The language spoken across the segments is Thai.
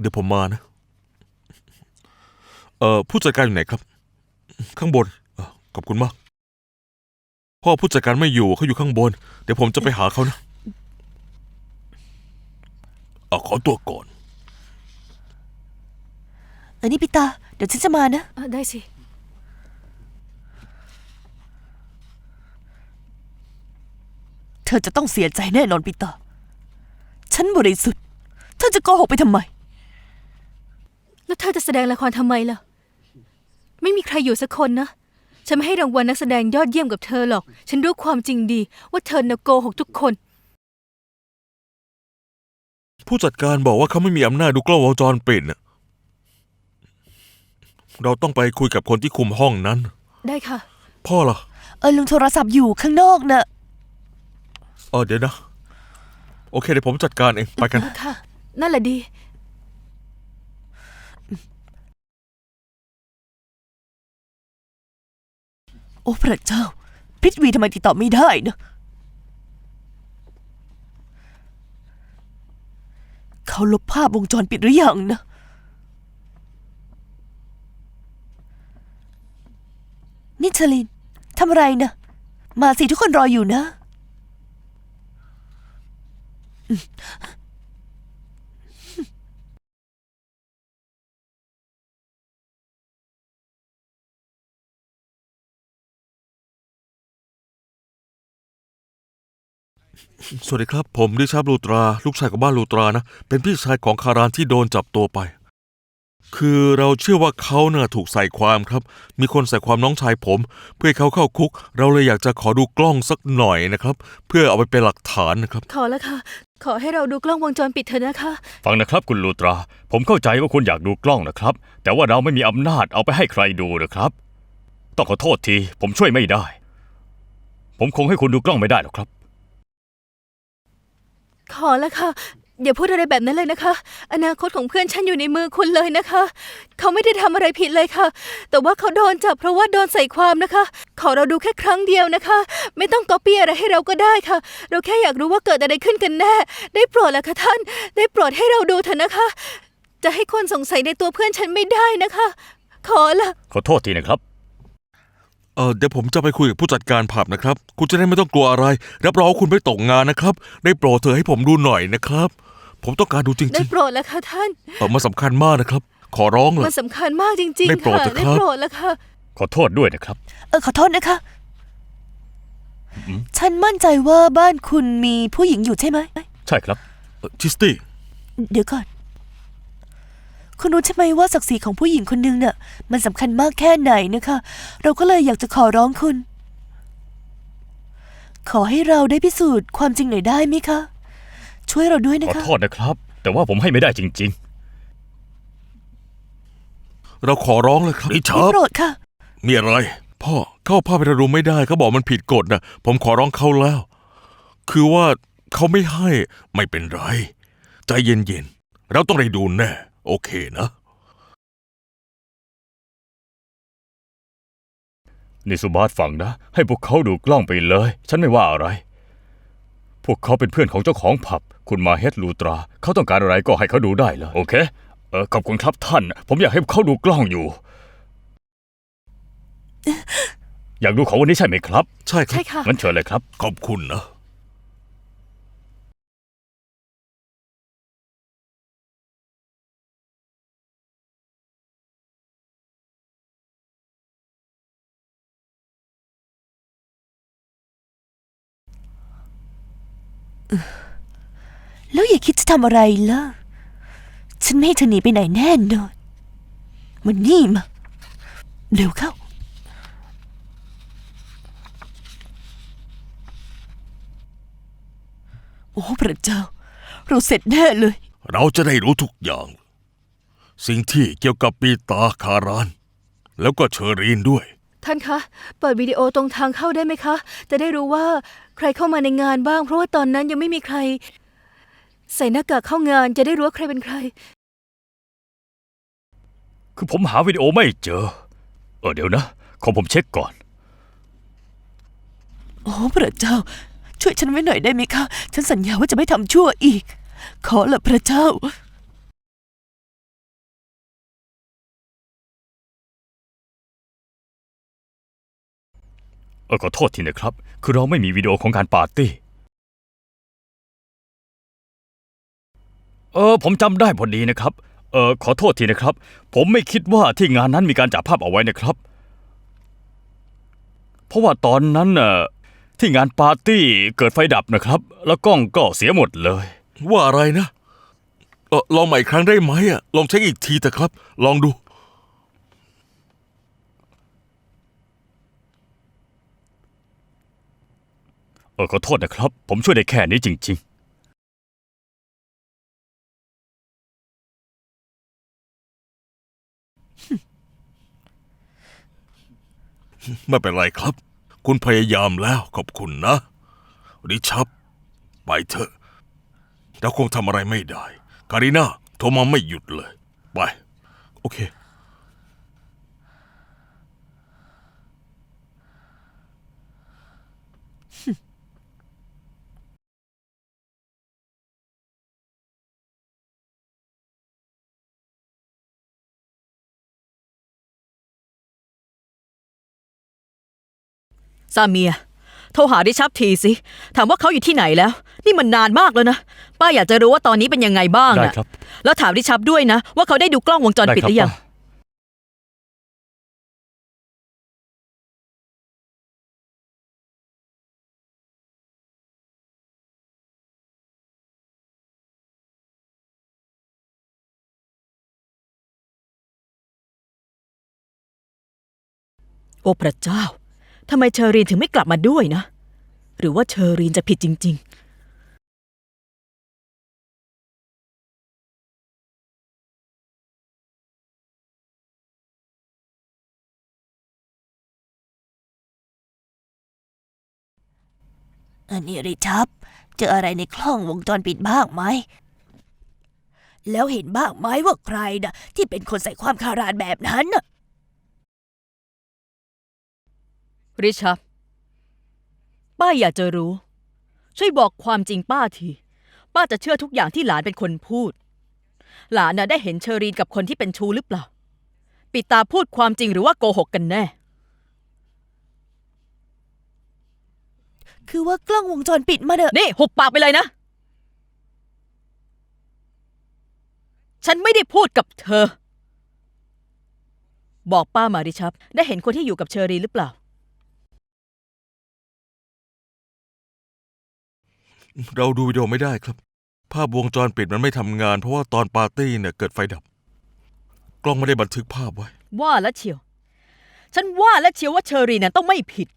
เดี๋ยวผมมานะ เอ่อผู้จัดการอยู่ไหนครับ ข้างบนเอ่อขอบคุณมาก พ่อผู้จัดการไม่อยู่เขาอยู่ข้างบน เดี๋ยวผมจะไปหาเขานะเอาขอตัวก่อน เออนี่ปิตา เดี๋ยวฉันจะมานะ เอ่อได้สิ เธอจะต้องเสียใจแน่นอนปิตา ฉันบริสุทธิ์ เธอจะโกหกไปทำไม แล้วเธอจะแสดงละครทำไมล่ะ ไม่มีใครอยู่สักคนนะ ฉันไม่ให้รางวัลนักแสดงยอดเยี่ยมกับเธอหรอก ฉันรู้ความจริงดี ว่าเธอน่ะโกหกทุกคน ผู้จัดการบอกว่าเขาไม่มีอำนาจดูกล้องวงจรปิดน่ะเราต้องไปคุยกับคนที่คุมห้องนั้น ได้ค่ะ พ่อล่ะเออลุงโทรศัพท์อยู่ข้างนอกนะเออเดี๋ยวนะ โอเคเดี๋ยวผมจัดการเอง ไปกัน ค่ะ นั่นแหละดี โอ้พระเจ้า พิทวีทำไมติดต่อไม่ได้นะเขาลบภาพวงจรปิดหรือยังนะ นิชลินทำอะไรนะ มาสิทุกคนรออยู่นะ สวัสดีครับ ผมริชาร์ดลูตรา ลูกชายของบ้านลูตรานะ เป็นพี่ชายของคารานที่โดนจับตัวไป คือเราเชื่อว่าเขาเน่ะถูกใส่ความครับ มีคนใส่ความน้องชายผม เพื่อให้เขาเข้าคุก เราเลยอยากจะขอดูกล้องสักหน่อยนะครับ เพื่อเอาไปเป็นหลักฐานนะครับ ขอแล้วค่ะ ขอให้เราดูกล้องวงจรปิดเถอะนะคะ ฟังนะครับคุณลูตรา ผมเข้าใจว่าคุณอยากดูกล้องนะครับ แต่ว่าเราไม่มีอำนาจเอาไปให้ใครดูนะครับ ต้องขอโทษที ผมช่วยไม่ได้ ผมคงให้คุณดูกล้องไม่ได้หรอกครับ ขอแล้วค่ะ อย่าพูดอะไรแบบนั้นเลยนะคะ อนาคตของเพื่อนฉันอยู่ในมือคุณเลยนะคะ เขาไม่ได้ทำอะไรผิดเลยค่ะ แต่ว่าเขาโดนจับเพราะว่าโดนใส่ความนะคะ ขอเราดูแค่ครั้งเดียวนะคะ ไม่ต้องก๊อปปี้อะไรให้เราก็ได้ค่ะ เราแค่อยากรู้ว่าเกิดอะไรขึ้นกันแน่ ได้โปรดแล้วค่ะท่าน ได้โปรดให้เราดูเถอะนะคะ จะให้คนสงสัยในตัวเพื่อนฉันไม่ได้นะคะ ขอละ ขอโทษทีนะครับ เออเดี๋ยวผมจะไปคุยกับผู้จัดการผับนะครับ คุณจะได้ไม่ต้องกลัวอะไร รับรองว่าคุณไม่ตกงานนะครับ ได้โปรดเธอให้ผมดูหน่อยนะครับ ผมต้องการดูจได้ริงโปรดแล้วค่ะท่านๆเออมันสำคัญมากนะครับ ขอร้องเลมัยนสำคัญมากจริงได้ๆโปรดค่ะเถอะได้ครับ โปรดแล้วค่ะ ขอโทษด้วยนะครับ เออขอโทษนะคะ ฉันมั่นใจว่าบ้านคุณมีผู้หญิงอยู่ใช่ไหม ใช่ครับเอ่อชิสตี้ เดี๋ยวก่อน คุณรู้ใช่ไหมว่าศักดิ์ศรีของผู้หญิงคนหนึ่งเนี่ยมันสำคัญมากแค่ไหนนะคะ เราก็เลยอยากจะขอร้องคุณ ขอให้เราได้พิสูจน์ความจริงหน่อยได้ไหมคะ ช่วยเราด้วยนะขอคะ โทษนะครับ แต่ว่าผมให้ไม่ได้จริง เราขอร้องเลยครับริชาได้ร์ดโปรดค่ะ มีอะไร พ่อเข้าภาพไปรุมไม่ได้เขาบอกมันผิดกฎนะผมขอร้องเขาแล้ว คือว่าเขาไม่ให้ไม่เป็นไร ใจเย็นๆเราต้องได้ดูแน่ โอเคนะๆนี่สุบาสฟังนะ ให้พวกเขาดูกล้องไปเลย ฉันไม่ว่าอะไร พวกเขาเป็นเพื่อนของเจ้าของผับ คุณมาเฮดลูตรา เขาต้องการอะไรก็ให้เขาดูได้เลยโอเค เออขอบคุณครับท่าน ผมอยากให้เขาดูกล้องอยู่ อยากดูของวันนี้ใช่ไหมครับ ใช่ครัใช่บ ค่ะ งั้นเชิญเลยครับ ขอบคุณนะ แล้วอย่าคิดจะทำอะไรล่ะ ฉันไม่ให้เธอหนีไปไหนแน่นอน มันนี่มา เร็วเข้า โอ้พระเจ้า เราเสร็จแน่เลย เราจะได้รู้ทุกอย่าง สิ่งที่เกี่ยวกับปีตาคาราน แล้วก็เชอรีนด้วย ท่านคะ เปิดวิดีโอตรงทางเข้าได้ไหมคะ จะได้รู้ว่าใครเข้ามาในงานบ้าง เพราะว่าตอนนั้นยังไม่มีใคร ใส่หน้ากากเข้างานจะได้รู้ว่าใครเป็นใคร คือผมหาวิดีโอไม่เจอ เออเดี๋ยวนะ ขอผมเช็คก่อน โอ้พระเจ้า ช่วยฉันไว้หน่อยได้ไหมคะ ฉันสัญญาว่าจะไม่ทำชั่วอีก ขอละพระเจ้า เอขอโทษทีนะครับ คือเราไม่มีวิดีโอของการปาร์ตี้ เออผมจำได้พอดีนะครับ เออขอโทษทีนะครับ ผมไม่คิดว่าที่งานนั้นมีการจับภาพเอาไว้นะครับ เพราะว่าตอนนั้นน่ะที่งานปาร์ตี้เกิดไฟดับนะครับ แล้วกล้องก็เสียหมดเลย ว่าอะไรนะเออลองใหม่อีกครั้งได้ไหมอะลองเช็คอีกทีแต่ครับ ลองดู ออขอโทษนะครับ ผมช่วยได้แค่นี้จริง ๆไม่เป็นไรครับ คุณพยายามแล้วขอบคุณนะ ริชับ ไปเถอะเราคงทำอะไรไม่ได้ การีน่าโทรมาไม่หยุดเลย ไป โอเค ซาเมีย โทรหาริชับทีสิ ถามว่าเขาอยู่ที่ไหนแล้ว นี่มันนานมากแล้วนะ ป้าอยากจะรู้ว่าตอนนี้เป็นยังไงบ้างได้อะครับ แล้วถามริชับด้วยนะ ว่าเขาได้ดูกล้องวงจรได้ปิดครัหรือยัง ป้าโอ้พระเจ้า ทำไมเชอรีนถึงไม่กลับมาด้วยนะ หรือว่าเชอรีนจะผิดจริงอันนี้ริชับ เจออะไรในกล้องวงจรปิดบ้างไหม แล้วเห็นบ้างไหมว่าใครนะที่เป็นคนใส่ความคารานแบบนั้นน่ะ ริชับป้าอยากจะรู้ ช่วยบอกความจริงป้าที ป้าจะเชื่อทุกอย่างที่หลานเป็นคนพูด หลานน่ะได้เห็นเชอรีนกับคนที่เป็นชู้หรือเปล่า ปิดตาพูดความจริงหรือว่าโกหกกันแน่ คือว่ากล้องวงจรปิดมาเนอะนี่หุบปากไปเลยนะ ฉันไม่ได้พูดกับเธอ บอกป้ามาริชับ ได้เห็นคนที่อยู่กับเชอรีหรือเปล่า เราดูวิดีโอไม่ได้ครับ ภาพวงจรปิดมันไม่ทำงาน เพราะว่าตอนปาร์ตี้เนี่ยเกิดไฟดับ กล้องไม่ได้บันทึกภาพไว้ ว่าแล้วเชียว ฉันว่าแล้วเชียวว่าเชอรีนน่ะต้องไม่ผิด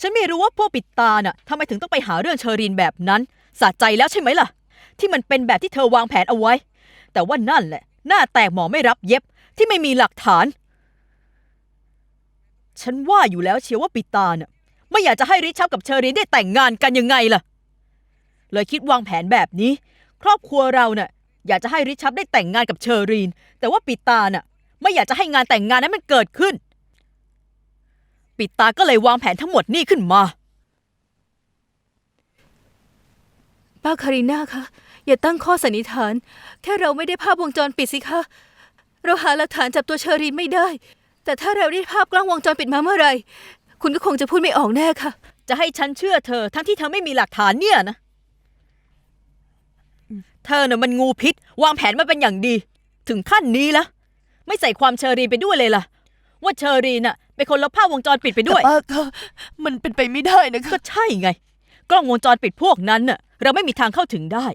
ฉันไม่รู้ว่าพวกปิดตาน่ะทำไมถึงต้องไปหาเรื่องเชอรีนแบบนั้น สะใจแล้วใช่ไหมล่ะ ที่มันเป็นแบบที่เธอวางแผนเอาไว้ แต่ว่านั่นแหละ หน้าแตกหมอไม่รับเย็บที่ไม่มีหลักฐาน ฉันว่าอยู่แล้วเชียวว่าปิดตาน่ะไม่อยากจะให้ริชับกับเชอรีนได้แต่งงานกันยังไงล่ะ เลยคิดวางแผนแบบนี้ ครอบครัวเราน่ะอยากจะให้ริชับได้แต่งงานกับเชอรีน แต่ว่าปิดตาน่ะไม่อยากจะให้งานแต่งงานนั้นมันเกิดขึ้น ปิดตาก็เลยวางแผนทั้งหมดนี่ขึ้นมา ป้าคาริน่าคะ อย่าตั้งข้อสันนิษฐาน แค่เราไม่ได้ภาพวงจรปิดสิคะ เราหาหลักฐานจับตัวเชอรีนไม่ได้ แต่ถ้าเราได้ภาพกล้องวงจรปิดมาเมื่อไหร่คุณก็คงจะพูดไม่ออกแน่ค่ะ จะให้ฉันเชื่อเธอทั้งที่เธอไม่มีหลักฐานเนี่ยนะ เธอน่ะมันงูพิษ วางแผนมาเป็นอย่างดี ถึงขั้นนี้ละไม่ใส่ความเชอรีนไปด้วยเลยล่ะ ว่าเชอรีนน่ะเป็นคนลบภาพวงจรปิดไปด้วย แต่ป้าก็มันเป็นไปไม่ได้นะก็คะใช่ไง กล้องวงจรปิดพวกนั้นน่ะ เราไม่มีทางเข้าถึงได้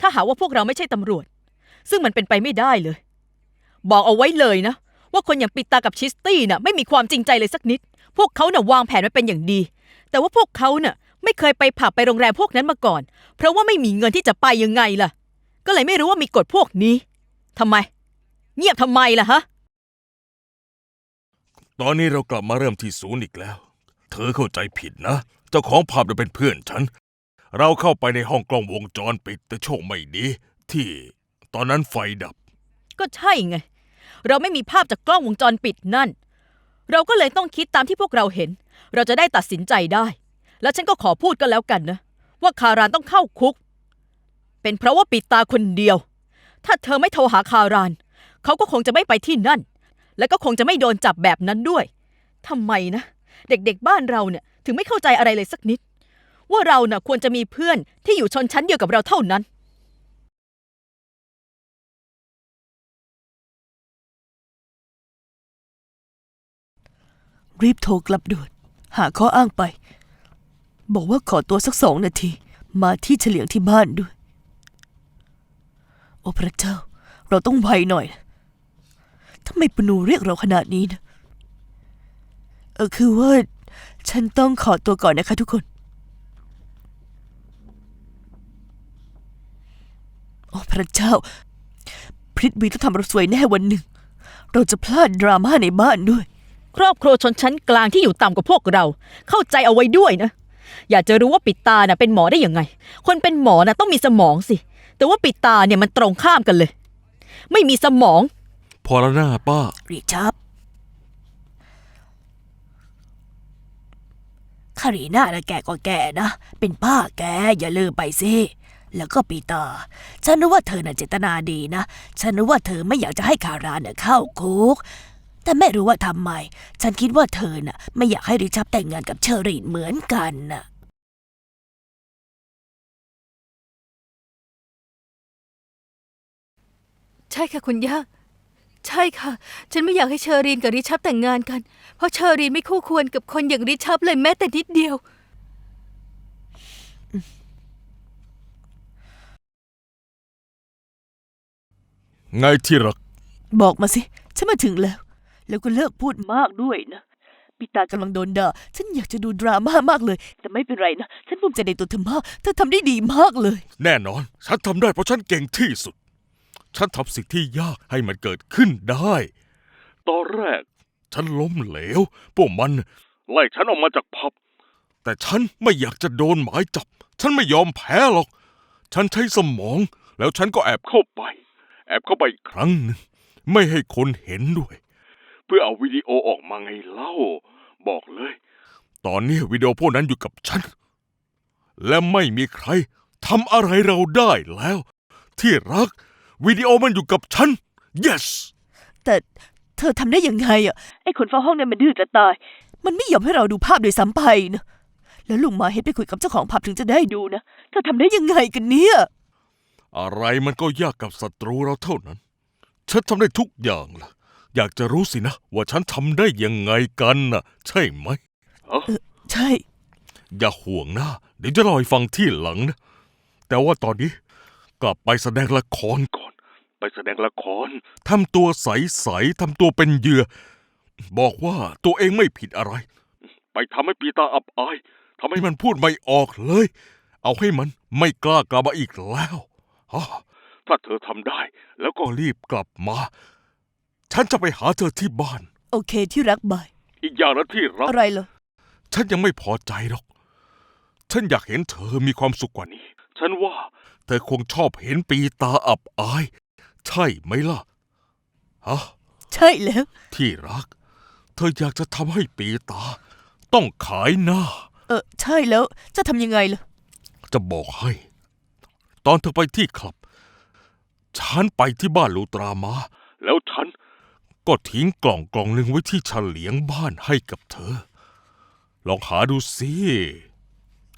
ถ้าหากว่าพวกเราไม่ใช่ตำรวจ ซึ่งมันเป็นไปไม่ได้เลย บอกเอาไว้เลยนะ ว่าคนอย่างปิดตากับชิสตี้น่ะไม่มีความจริงใจเลยสักนิด พวกเขาน่ะวางแผนมาเป็นอย่างดี แต่ว่าพวกเขาน่ะ ไม่เคยไปผับไปโรงแรมพวกนั้นมาก่อน เพราะว่าไม่มีเงินที่จะไปยังไงล่ะ ก็เลยไม่รู้ว่ามีกฎพวกนี้ทำไม เงียบทำไมล่ะฮะ ตอนนี้เรากลับมาเริ่มที่ศูนย์อีกแล้ว เธอเข้าใจผิดนะ เจ้าของผับน่ะเป็นเพื่อนฉัน เราเข้าไปในห้องกล้องวงจรปิดแต่โชคไม่ดี ที่ตอนนั้นไฟดับ ก็ใช่ไง เราไม่มีภาพจากกล้องวงจรปิดนั่น เราก็เลยต้องคิดตามที่พวกเราเห็น เราจะได้ตัดสินใจได้ แล้วฉันก็ขอพูดกันแล้วกันนะ ว่าคารานต้องเข้าคุก เป็นเพราะว่าปิดตาคนเดียว ถ้าเธอไม่โทรหาคาราน เขาก็คงจะไม่ไปที่นั่น และก็คงจะไม่โดนจับแบบนั้นด้วยทำไมนะ เด็กๆบ้านเราเนี่ยถึงไม่เข้าใจอะไรเลยสักนิด ว่าเราน่ะควรจะมีเพื่อนที่อยู่ชนชั้นเดียวกับเราเท่านั้น รีบโทรกลับด่วนหาข้ออ้างไป บอกว่าขอตัวสักสองนาที มาที่เฉลียงที่บ้านด้วย อ้พระเจ้า เราต้องไวหน่อยทำไมปนูเรียกเราขนาดนี้นะเออคือว่า ฉันต้องขอตัวก่อนนะคะทุกคน โอ้พระเจ้า พริตวีต้องทำเราสวยแน่วันหนึ่ง เราจะพลาดดราม่าในบ้านด้วย ครอบครัวชนชั้นกลางที่อยู่ต่ำกว่าพวกเรา เข้าใจเอาไว้ด้วยนะ อยากจะรู้ว่าปิดตาน่ะเป็นหมอได้ยังไง คนเป็นหมอน่ะต้องมีสมองสิ แต่ว่าปิดตาเนี่ยมันตรงข้ามกันเลย ไม่มีสมอง พอแล้วหน้าป้า ริชับคารีน่านะแกก็แก่นะ เป็นป้าแกอย่าลืมไปสิ แล้วก็ปีเตอร์ ฉันรู้ว่าเธอน่ะเจตนาดีนะ ฉันรู้ว่าเธอไม่อยากจะให้คารานน่ะเข้าคุก แต่ไม่รู้ว่าทำไม ฉันคิดว่าเธอน่ะ ไม่อยากให้ริชับแต่งงานกับเชอรีนเหมือนกันน่ะ ใช่ค่ะคุณย่า ใช่ค่ะ ฉันไม่อยากให้เชอรีนกับริชับแต่งงานกัน เพราะเชอรีนไม่คู่ควรกับคนอย่างริชับเลยแม้แต่นิดเดียว ไงที่รัก บอกมาสิ ฉันมาถึงแล้ว แล้วก็เลิกพูดมากด้วยนะปีตากำลังโดนด่า ฉันอยากจะดูดราม่ามากเลย แต่ไม่เป็นไรนะ ฉันภูมิใจในตัวเธอมาก เธอทำได้ดีมากเลย แน่นอน ฉันทำได้เพราะฉันเก่งที่สุด ฉันทำสิ่งที่ยากให้มันเกิดขึ้นได้ ตอนแรก ฉันล้มเหลว พวกมันไล่ฉันออกมาจากผับ แต่ฉันไม่อยากจะโดนหมายจับ ฉันไม่ยอมแพ้หรอก ฉันใช้สมอง แล้วฉันก็แอบเข้าไป แอบเข้าไปอีกครั้งหนึ่งไม่ให้คนเห็นด้วย เพื่อเอาวิดีโอออกมาไงเล่า บอกเลย ตอนนี้วิดีโอพวกนั้นอยู่กับฉัน และไม่มีใครทำอะไรเราได้แล้ว ที่รัก วิดีโอมันอยู่กับฉัน yes แต่เธอทำได้ยังไงอะ ไอ้คนเฝ้าห้องเนี่ยมันดื้อจะตาย มันไม่ยอมให้เราดูภาพโดยซ้ำไปนะ แล้วลุงมาเฮ็ดไปคุยกับเจ้าของผับถึงจะได้ดูนะ เธอทำได้ยังไงกันเนี่ย อะไรมันก็ยากกับศัตรูเราเท่านั้น ฉันทำได้ทุกอย่างล่ะ อยากจะรู้สินะ ว่าฉันทำได้ยังไงกันน่ะ ใช่ไหม ใช่ อย่าห่วงนะ เดี๋ยวจะเล่าให้ฟังที่หลังนะ แต่ว่าตอนนี้กลับไปแสดงละครก่อน ไปแสดงละคร ทำตัวใสๆทำตัวเป็นเหยื่อ บอกว่าตัวเองไม่ผิดอะไร ไปทำให้ปีตาอับอายทำให้มันพูดไม่ออกเลย เอาให้มันไม่กล้ากลับมาอีกแล้วฮะถ้าเธอทำได้ แล้วก็รีบกลับมา ฉันจะไปหาเธอที่บ้าน โอเคที่รักบาย อีกอย่างนะที่รัก อะไรเหรอ ฉันยังไม่พอใจหรอก ฉันอยากเห็นเธอมีความสุขกว่านี้ ฉันว่า เธอคงชอบเห็นปีตาอับอาย ใช่ไหมล่ะฮะใช่แล้ว ที่รัก เธออยากจะทำให้ปีตา ต้องขายหน้า เออใช่แล้ว จะทำยังไงล่ะ จะบอกให้ ตอนเธอไปที่คลับ ฉันไปที่บ้านลูตรามา แล้วฉัน ก็ทิ้งกล่องกล่องหนึ่งไว้ที่เฉลียงบ้านให้กับเธอ ลองหาดูสิ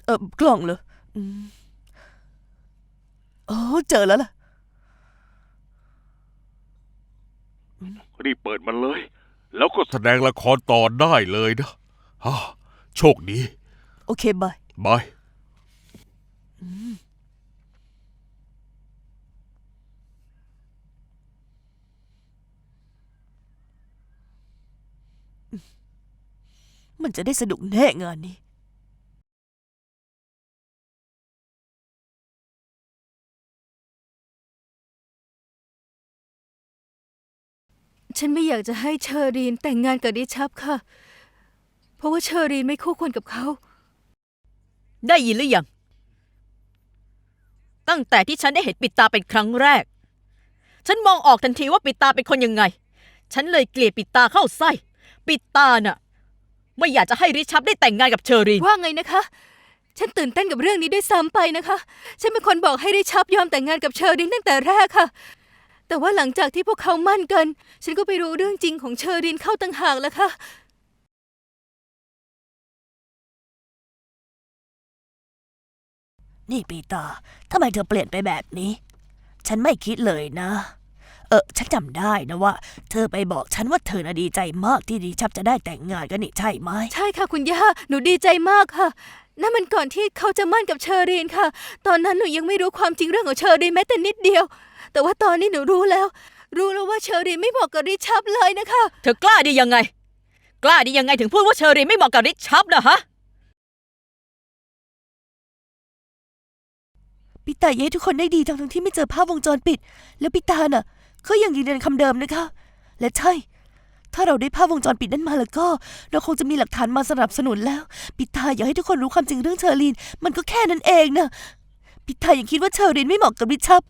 เออกล่องเหรออืมอ๋อเจอแล้วล่ะ รีบเปิดมันเลย แล้วก็แสดงละครต่อได้เลยนะฮะโชคดี โอเคบาย บาย มันจะได้สนุกแน่งานนี้ ฉันไม่อยากจะให้เชอรีนแต่งงานกับริชับค่ะ เพราะว่าเชอรีนไม่คู่ควรกับเขา ได้ยินหรือยัง ตั้งแต่ที่ฉันได้เห็นปิดตาเป็นครั้งแรก ฉันมองออกทันทีว่าปิดตาเป็นคนยังไง ฉันเลยเกลียดปิดตาเข้าไส้ ปิดตาน่ะ ไม่อยากจะให้ริชับได้แต่งงานกับเชอรีน ว่าไงนะคะ ฉันตื่นเต้นกับเรื่องนี้ด้วยซ้ำไปนะคะ ฉันเป็นคนบอกให้ริชับยอมแต่งงานกับเชอรินตั้งแต่แรกค่ะ แต่ว่าหลังจากที่พวกเขามั่นกัน ฉันก็ไปรู้เรื่องจริงของเชอรินเข้าต่างหากแล้วค่ะ นี่ปีตาทำไมเธอเปลี่ยนไปแบบนี้ ฉันไม่คิดเลยนะ เออ ฉันจำได้นะว่า เธอไปบอกฉันว่าเธอน่ะดีใจมากที่ดีชับจะได้แต่งงานกันนี่ใช่ไหม ใช่ค่ะคุณย่า หนูดีใจมากค่ะ นั่นมันก่อนที่เขาจะมั่นกับเชอรีนค่ะ ตอนนั้นหนูยังไม่รู้ความจริงเรื่องของเชอรีนแม้แต่นิดเดียว แต่ว่าตอนนี้หนูรู้แล้ว รู้แล้วว่าเชอรีนไม่เหมาะกับริชับเลยนะคะ เธอกล้าได้ยังไง กล้าได้ยังไงถึงพูดว่าเชอรีนไม่เหมาะกับริชชับนะฮะ ปิตาอยากให้ทุกคนได้ดีทั้งทั้งที่ไม่เจอภาพวงจรปิด แล้วปิตาน่ะก็ยังยืนยันคำเดิมนะคะ และใช่ ถ้าเราได้ภาพวงจรปิดนั้นมาแล้วก็ เราคงจะมีหลักฐานมาสนับสนุนแล้ว ปิตาอยากให้ทุกคนรู้ความจริงเรื่องเชอรีน มันก็แค่นั้นเองนะ ปิตายังคิดว่าเชอรินไม่เหมาะกับริชับ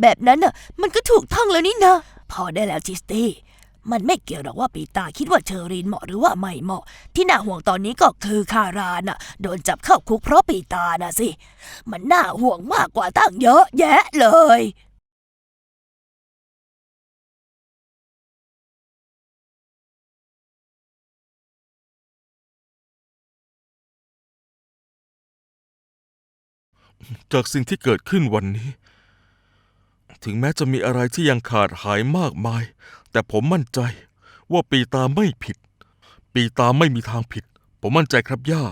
แบบนั้นน่ะ มันก็ถูกต้องแล้วนี่นะ พอได้แล้วจิสตี้ มันไม่เกี่ยวหรอกว่าปีตาคิดว่าเชอรินเหมาะหรือว่าไม่เหมาะ ที่น่าห่วงตอนนี้ก็คือคารานน่ะ โดนจับเข้าคุกเพราะปีตาน่ะสิ มันน่าห่วงมากกว่าตั้งเยอะแยะเลย จากสิ่งที่เกิดขึ้นวันนี้ ถึงแม้จะมีอะไรที่ยังขาดหายมากมาย แต่ผมมั่นใจว่าปีตาไม่ผิด ปีตาไม่มีทางผิด ผมมั่นใจครับย่า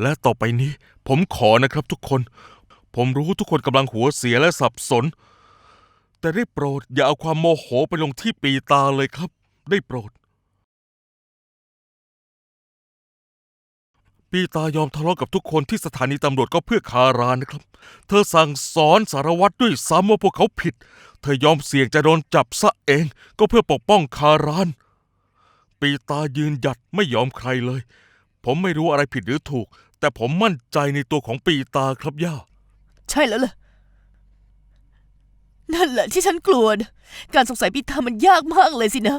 และต่อไปนี้ ผมขอนะครับทุกคน ผมรู้ทุกคนกำลังหัวเสียและสับสน แต่ได้โปรดอย่าเอาความโมโหไปลงที่ปีตาเลยครับ ได้โปรด ปีตายอมทะเลาะกับทุกคนที่สถานีตำรวจก็เพื่อคารานนะครับ เธอสั่งสอนสารวัตรด้วยซ้ำว่าพวกเขาผิด เธอยอมเสี่ยงจะโดนจับซะเองก็เพื่อปกป้องคาราน ปีตายืนหยัดไม่ยอมใครเลย ผมไม่รู้อะไรผิดหรือถูก แต่ผมมั่นใจในตัวของปีตาครับย่า ใช่แล้วล่ะ นั่นแหละที่ฉันกลัวนะการสงสัยปิตามันยากมากเลยสินะ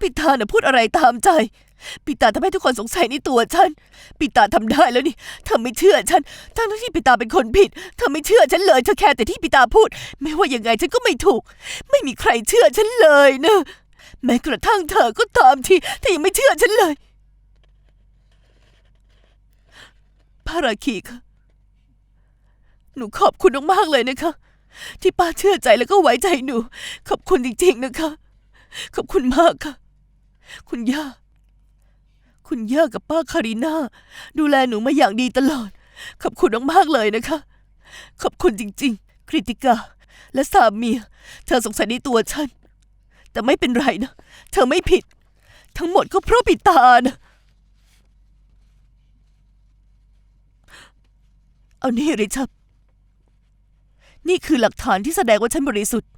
ปิตาน่ะพูดอะไรตามใจ ปิตาทำให้ทุกคนสงสัยในตัวฉัน ปิตาทำได้แล้วนี่ เธอไม่เชื่อฉัน ทั้งที่ปิตาเป็นคนผิด เธอไม่เชื่อฉันเลย เธอแค่แต่ที่ปิตาพูด ไม่ว่ายังไงฉันก็ไม่ถูก ไม่มีใครเชื่อฉันเลยนะ แม้กระทั่งเธอก็ตามทีเธอยังไม่เชื่อฉันเลยพระราคีค่ะ หนูขอบคุณมากๆเลยนะคะ ที่ป้าเชื่อใจแล้วก็ไว้ใจหนู ขอบคุณจริงๆนะคะ ขอบคุณมากค่ะ คุณย่า คุณย่ากับป้าคาริน่าดูแลหนูมาอย่างดีตลอด ขอบคุณมากๆเลยนะคะ ขอบคุณจริง ๆ คริติกา และสามีเธอสงสัยในตัวฉัน แต่ไม่เป็นไรนะ เธอไม่ผิด ทั้งหมดก็เพราะปิตานะเอานี่ริชับนี่คือหลักฐานที่แสดงว่าฉันบริสุทธิ์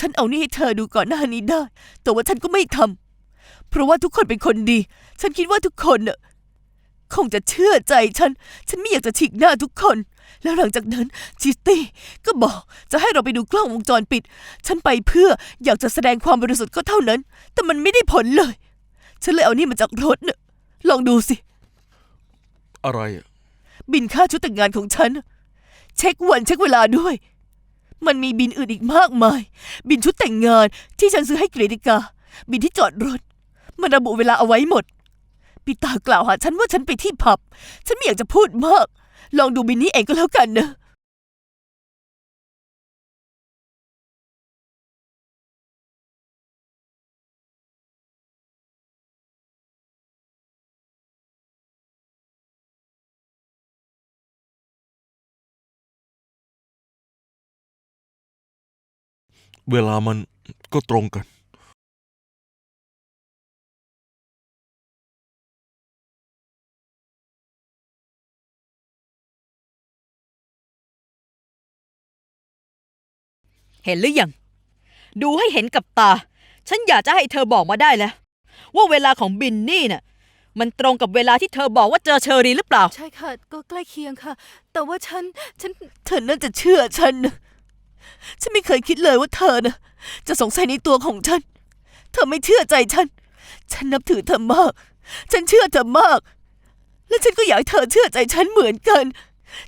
ฉันเอานี่ให้เธอดูก่อนหน้านี้ได้ แต่ว่าฉันก็ไม่ทำ เพราะว่าทุกคนเป็นคนดี ฉันคิดว่าทุกคนน่ะคงจะเชื่อใจฉัน ฉันไม่อยากจะฉีกหน้าทุกคน แล้วหลังจากนั้นจิสตี้ก็บอกจะให้เราไปดูกล้องวงจรปิด ฉันไปเพื่ออยากจะแสดงความบริสุทธิ์ก็เท่านั้น แต่มันไม่ได้ผลเลย ฉันเลยเอานี่มาจากรถน่ะลองดูสิ อะไรอะบินค่าชุดแต่งงานของฉัน เช็ควันเช็คเวลาด้วย มันมีบินอื่นอีกมากมาย บินชุดแต่งงานที่ฉันซื้อให้เกรดิกา บินที่จอดรถ มันระบุเวลาเอาไว้หมดปีตากล่าวหาฉันว่าฉันไปที่ผับ ฉันไม่อยากจะพูดมาก ลองดูบินนี้เองก็แล้วกันนะ เวลามันก็ตรงกันเห็นหรือยัง ดูให้เห็นกับตา ฉันอยากจะให้เธอบอกมาได้แล้ว ว่าเวลาของบินนี่น่ะ มันตรงกับเวลาที่เธอบอกว่าเจอเชอรีนหรือเปล่า ใช่ค่ะ ก็ใกล้เคียงค่ะ แต่ว่าฉัน ฉัน เธอน่าจะเชื่อฉันนะ ฉันไม่เคยคิดเลยว่าเธอนะจะสงสัยในตัวของฉัน เธอไม่เชื่อใจฉัน ฉันนับถือเธอมาก ฉันเชื่อเธอมาก และฉันก็อยากให้เธอเชื่อใจฉันเหมือนกัน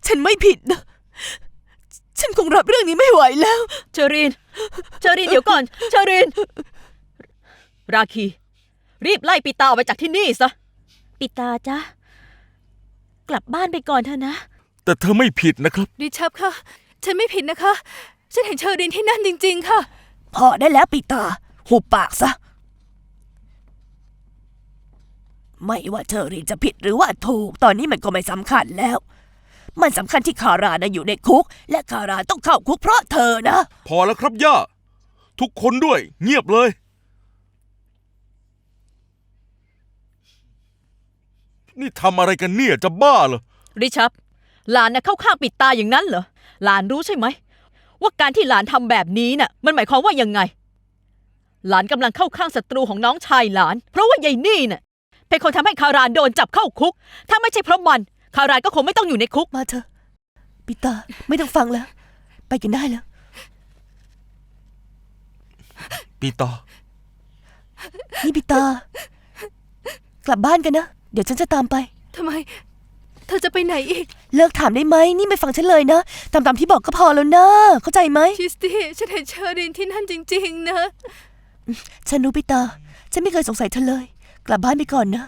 ฉันไม่ผิดนะ ฉันคงรับเรื่องนี้ไม่ไหวแล้ว เชอรีน เชอรีนเดี๋ยวก่อน เชอรีน ราคี รีบไล่ปีตาออกไปจากที่นี่ซะปีตาจ้ะกลับบ้านไปก่อนเถอะนะ แต่เธอไม่ผิดนะครับริชับค่ะ ฉันไม่ผิดนะคะ ฉันเห็นเชอรินที่นั่นจริง ๆ ค่ะ พอได้แล้วปีเตอร์หุบปากซะ ไม่ว่าเธอรีนจะผิดหรือว่าถูก ตอนนี้มันก็ไม่สำคัญแล้ว มันสำคัญที่คารานะอยู่ในคุก และคาราต้องเข้าคุกเพราะเธอนะ พอแล้วครับย่า ทุกคนด้วย เงียบเลย นี่ทำอะไรกันเนี่ยจะบ้าเหรอ ริชับหลานน่ะเข้าข้างปิดตาอย่างนั้นเหรอ หลานรู้ใช่ไหม ว่าการที่หลานทำแบบนี้น่ะ มันหมายความว่ายังไง หลานกำลังเข้าข้างศัตรูของน้องชายหลาน เพราะว่ายายนี่น่ะ เป็นคนทำให้คารานโดนจับเข้าคุก ถ้าไม่ใช่เพราะมัน คารานก็คงไม่ต้องอยู่ในคุก มาเถอะปีเตอร์ไม่ต้องฟังแล้ว ไปกันได้แล้ว ปีต่อนี่ปีเตอร์กลับบ้านกันนะ เดี๋ยวฉันจะตามไป ทำไมเธอจะไปไหนอีก เลิกถามได้ไหมนี่ไม่ฟังฉันเลยนะทำตามที่บอกก็พอแล้วนะเข้าใจไหมคริสตี้ฉันเห็นเชอรินที่นั่นจริง ๆ นะ ฉันรู้ปีเตอร์ฉันไม่เคยสงสัยเธอเลย กลับบ้านไปก่อนนะ